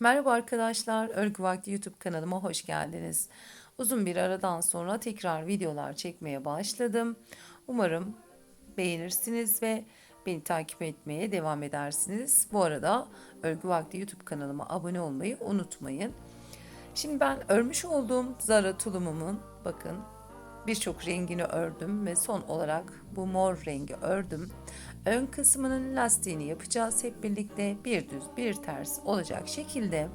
Merhaba arkadaşlar, Örgü Vakti YouTube kanalıma hoş geldiniz. Uzun bir aradan sonra tekrar videolar çekmeye başladım. Umarım beğenirsiniz ve beni takip etmeye devam edersiniz. Bu arada Örgü Vakti YouTube kanalıma abone olmayı unutmayın. Şimdi ben örmüş olduğum Zara tulumumun bakın birçok rengini ördüm ve son olarak bu mor rengi ördüm. Ön kısmının lastiğini yapacağız hep birlikte bir düz bir ters olacak şekilde.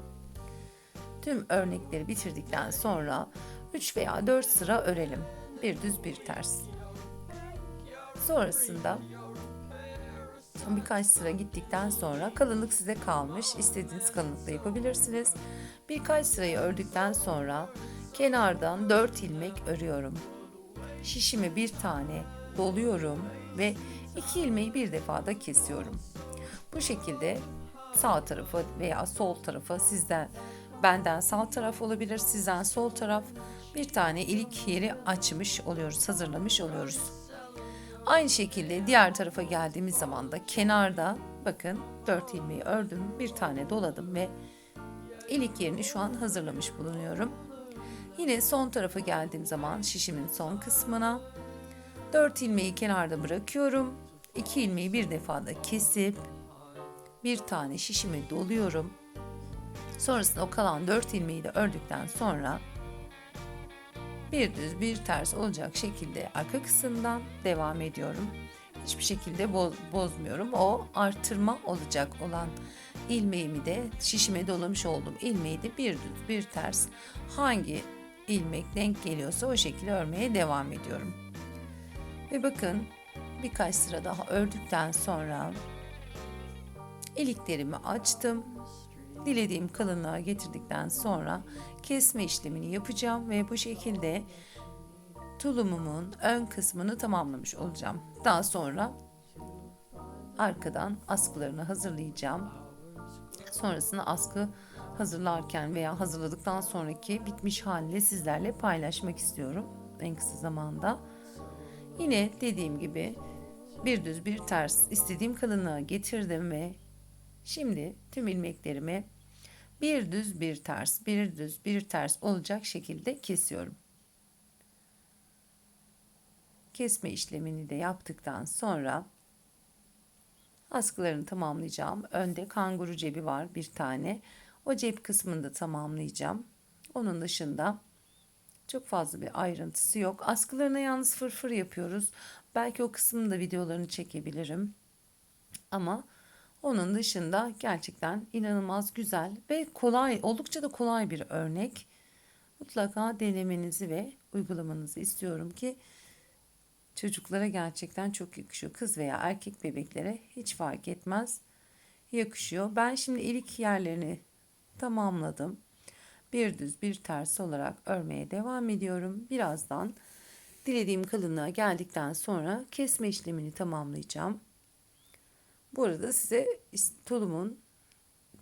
Tüm örnekleri bitirdikten sonra 3 veya 4 sıra örelim. Bir düz bir ters. Sonrasında birkaç sıra gittikten sonra kalınlık size kalmış. İstediğiniz kalınlıkta yapabilirsiniz. Birkaç sırayı ördükten sonra kenardan 4 ilmek örüyorum. Şişimi bir tane doluyorum ve iki ilmeği bir defada kesiyorum. Bu şekilde sağ tarafa veya sol tarafa sizden benden sağ taraf olabilir, sizden sol taraf bir tane ilik yeri açmış oluyoruz, hazırlamış oluyoruz. Aynı şekilde diğer tarafa geldiğimiz zaman da kenarda bakın 4 ilmeği ördüm, bir tane doladım ve ilik yerini şu an hazırlamış bulunuyorum. Yine son tarafa geldiğim zaman şişimin son kısmına 4 ilmeği kenarda bırakıyorum. 2 ilmeği bir defada kesip bir tane şişimi doluyorum. Sonrasında o kalan 4 ilmeği de ördükten sonra bir düz bir ters olacak şekilde arka kısımdan devam ediyorum. Hiçbir şekilde boz, bozmuyorum. O artırma olacak olan ilmeğimi de şişime dolamış olduğum ilmeği de bir düz bir ters hangi ilmek denk geliyorsa o şekilde örmeye devam ediyorum. Ve bakın birkaç sıra daha ördükten sonra iliklerimi açtım. Dilediğim kalınlığa getirdikten sonra kesme işlemini yapacağım ve bu şekilde tulumumun ön kısmını tamamlamış olacağım. Daha sonra arkadan askılarını hazırlayacağım. Sonrasında askı hazırlarken veya hazırladıktan sonraki bitmiş halini sizlerle paylaşmak istiyorum en kısa zamanda. Yine dediğim gibi bir düz bir ters istediğim kalınlığa getirdim ve şimdi tüm ilmeklerimi bir düz bir ters bir düz bir ters olacak şekilde kesiyorum. Kesme işlemini de yaptıktan sonra askılarını tamamlayacağım. Önde kanguru cebi var bir tane. O cep kısmını da tamamlayacağım. Onun dışında çok fazla bir ayrıntısı yok. Askılarına yalnız fırfır yapıyoruz. Belki o kısmını da videolarını çekebilirim. Ama onun dışında gerçekten inanılmaz güzel ve kolay, oldukça da kolay bir örnek. Mutlaka denemenizi ve uygulamanızı istiyorum ki çocuklara gerçekten çok yakışıyor. Kız veya erkek bebeklere hiç fark etmez. Yakışıyor. Ben şimdi ilik yerlerini tamamladım. Bir düz bir ters olarak örmeye devam ediyorum. Birazdan dilediğim kalınlığa geldikten sonra kesme işlemini tamamlayacağım. Bu arada size tulumun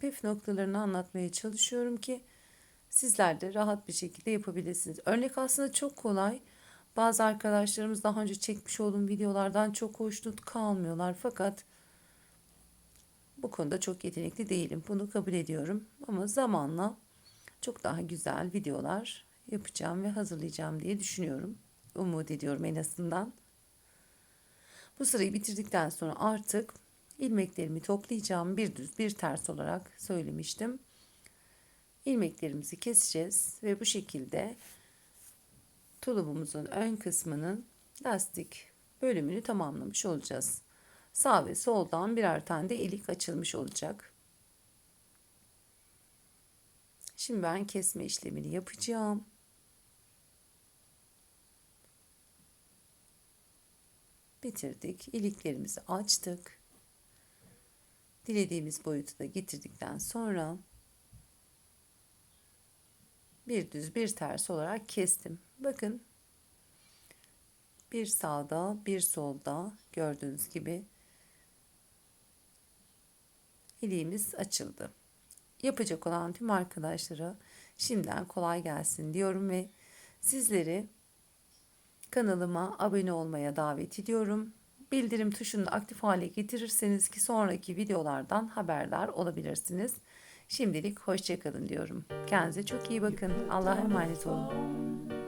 püf noktalarını anlatmaya çalışıyorum ki sizler de rahat bir şekilde yapabilirsiniz. Örnek aslında çok kolay. Bazı arkadaşlarımız daha önce çekmiş olduğum videolardan çok hoşnut kalmıyorlar fakat bu konuda çok yetenekli değilim. Bunu kabul ediyorum. Ama zamanla çok daha güzel videolar yapacağım ve hazırlayacağım diye düşünüyorum. Umut ediyorum en azından. Bu sırayı bitirdikten sonra artık ilmeklerimi toplayacağım. Bir düz bir ters olarak söylemiştim. İlmeklerimizi keseceğiz ve bu şekilde tulumumuzun ön kısmının lastik bölümünü tamamlamış olacağız. Sağ ve soldan birer tane de ilik açılmış olacak. Şimdi ben kesme işlemini yapacağım. Bitirdik. İliklerimizi açtık. Dilediğimiz boyutu da getirdikten sonra bir düz bir ters olarak kestim. Bakın bir sağda bir solda gördüğünüz gibi iliğimiz açıldı. Yapacak olan tüm arkadaşlara şimdiden kolay gelsin diyorum ve sizleri kanalıma abone olmaya davet ediyorum. Bildirim tuşunu aktif hale getirirseniz ki sonraki videolardan haberdar olabilirsiniz. Şimdilik hoşçakalın diyorum. Kendinize çok iyi bakın. Allah'a emanet olun.